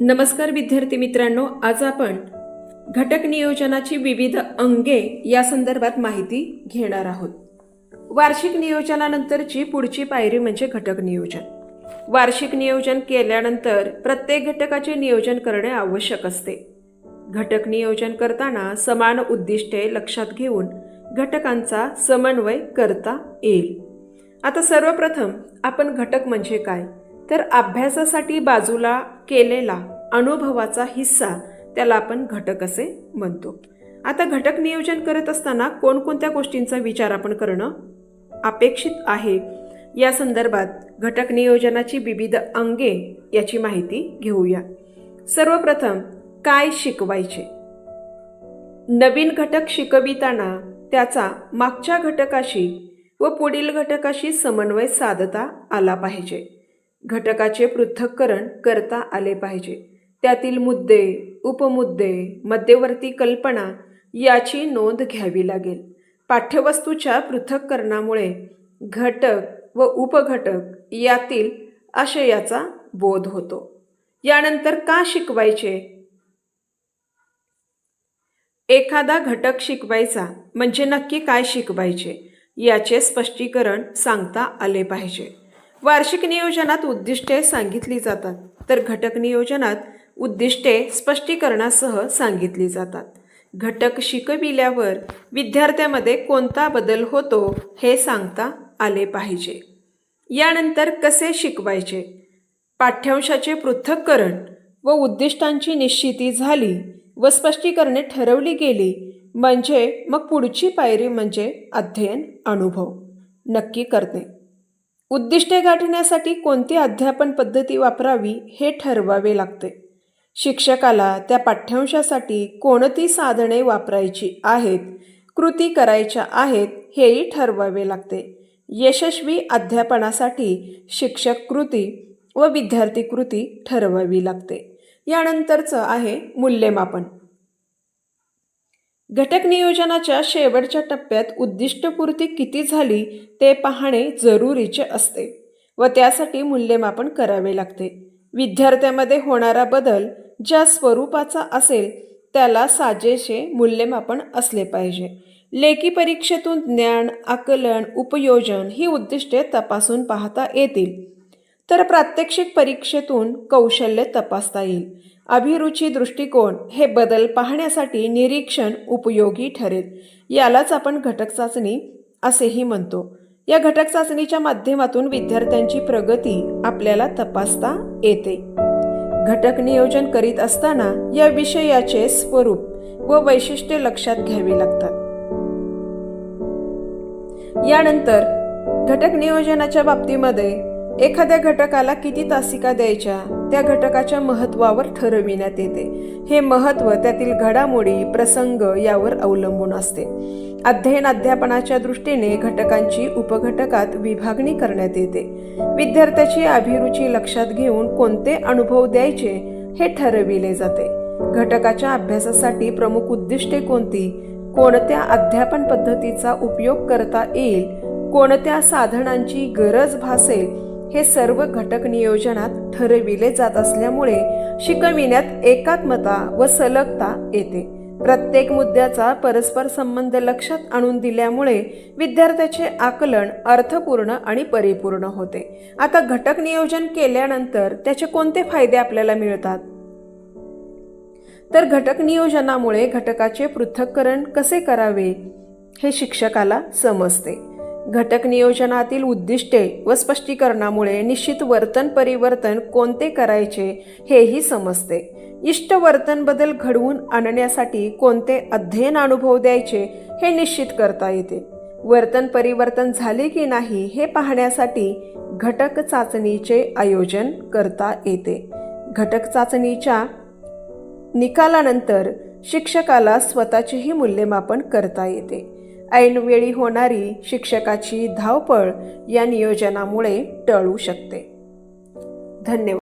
नमस्कार विद्यार्थी मित्रांनो आज आपण घटक नियोजनाची विविध अंगे या संदर्भात माहिती घेणार आहोत. वार्षिक नियोजनानंतरची पुढची पायरी म्हणजे घटक नियोजन. वार्षिक नियोजन केल्यानंतर प्रत्येक घटकाचे नियोजन करणे आवश्यक असते. घटक नियोजन करताना समान उद्दिष्टे लक्षात घेऊन घटकांचा समन्वय करता येईल. आता सर्वप्रथम आपण घटक म्हणजे काय? तर अभ्यासासाठी बाजूला केलेला अनुभवाचा हिस्सा त्याला आपण घटक असे म्हणतो. आता घटक नियोजन करत असताना कोणकोणत्या गोष्टींचा विचार आपण करणं अपेक्षित आहे? या संदर्भात घटक नियोजनाची विविध अंगे याची माहिती घेऊया. सर्वप्रथम काय शिकवायचे? नवीन घटक शिकविताना त्याचा मागच्या घटकाशी व पुढील घटकाशी समन्वय साधता आला पाहिजे. घटकाचे पृथक्करण करता आले पाहिजे. त्यातील मुद्दे उपमुद्दे मध्यवर्ती कल्पना याची नोंद घ्यावी लागेल. पाठ्यवस्तूच्या पृथक्करणामुळे घटक व उपघटक यातील आशयाचा बोध होतो. यानंतर का शिकवायचे? एखादा घटक शिकवायचा म्हणजे नक्की काय शिकवायचे याचे स्पष्टीकरण सांगता आले पाहिजे. वार्षिक नियोजनात उद्दिष्टे सांगितली जातात तर घटक नियोजनात उद्दिष्टे स्पष्टीकरणासह सांगितली जातात. घटक शिकविल्यावर विद्यार्थ्यामध्ये कोणता बदल होतो हे सांगता आले पाहिजे. यानंतर कसे शिकवायचे? पाठ्यांशाचे पृथक्करण व उद्दिष्टांची निश्चिती झाली व स्पष्टीकरणे ठरवली गेली म्हणजे मग पुढची पायरी म्हणजे अध्ययन अनुभव. नक्की करते. उद्दिष्टे गाठण्यासाठी कोणती अध्यापन पद्धती वापरावी हे ठरवावे लागते. शिक्षकाला त्या पाठ्यांशासाठी कोणती साधने वापरायची आहेत कृती करायच्या आहेत हेही ठरवावे लागते. यशस्वी अध्यापनासाठी शिक्षक कृती व विद्यार्थी कृती ठरवावी लागते. यानंतरचं आहे मूल्यमापन. घटक नियोजनाच्या शेवटच्या टप्प्यात उद्दिष्टपूर्ती किती झाली ते पाहणे जरुरीचे असते व त्यासाठी मूल्यमापन करावे लागते. विद्यार्थ्यामध्ये होणारा बदल ज्या स्वरूपाचा असेल त्याला साजेसे मूल्यमापन असले पाहिजे. लेखी परीक्षेतून ज्ञान आकलन उपयोजन ही उद्दिष्टे तपासून पाहता येतील. तर प्रात्यक्षिक परीक्षेतून कौशल्य तपासता येईल. अभिरुची दृष्टिकोन हे बदल पाहण्यासाठी निरीक्षण उपयोगी ठरेल. यालाच आपण घटक चाचणी असेही म्हणतो. या घटक चाचणीच्या माध्यमातून विद्यार्थ्यांची प्रगती आपल्याला तपासता येते. घटक नियोजन करीत असताना या विषयाचे स्वरूप व वैशिष्ट्ये लक्षात घ्यावी लागतात. यानंतर घटक नियोजनाच्या बाबतीमध्ये एखाद्या घटकाला किती तासिका द्यायच्या त्या घटकाच्या महत्वावर ठरविण्यात येते. हे महत्त्व त्यातील घडामोडी प्रसंग यावर अवलंबून असते. अध्ययन अध्यापनाच्या दृष्टीने घटकांची उपघटकात विभागणी करण्यात येते. विद्यार्थ्याची अभिरुची लक्षात घेऊन कोणते अनुभव द्यायचे हे ठरविले जाते. घटकाच्या अभ्यासासाठी प्रमुख उद्दिष्टे कोणती कोणत्या अध्यापन पद्धतीचा उपयोग करता येईल कोणत्या साधनांची गरज भासेल हे सर्व घटक नियोजनात ठरविले जात असल्यामुळे शिकविण्यात एकात्मता व सलगता येते. प्रत्येक मुद्द्याचा परस्पर संबंध लक्षात आणून दिल्यामुळे विद्यार्थ्याचे आकलन अर्थपूर्ण आणि परिपूर्ण होते. आता घटक नियोजन केल्यानंतर त्याचे कोणते फायदे आपल्याला मिळतात? तर घटक नियोजनामुळे घटकाचे पृथक्करण कसे करावे हे शिक्षकाला समजते. घटक नियोजनातील उद्दिष्टे व स्पष्टीकरणामुळे निश्चित वर्तन परिवर्तन कोणते करायचे हेही समजते. इष्ट वर्तन बदल घडवून आणण्यासाठी कोणते अध्ययन अनुभव द्यायचे हे निश्चित करता येते. वर्तन परिवर्तन झाले की नाही हे पाहण्यासाठी घटक चाचणीचे आयोजन करता येते. घटक चाचणीच्या निकालानंतर शिक्षकाला स्वतःचेही मूल्यमापन करता येते. ऐनवेळी होणारी शिक्षकाची धावपळ या नियोजनामुळे टळू शकते. धन्यवाद.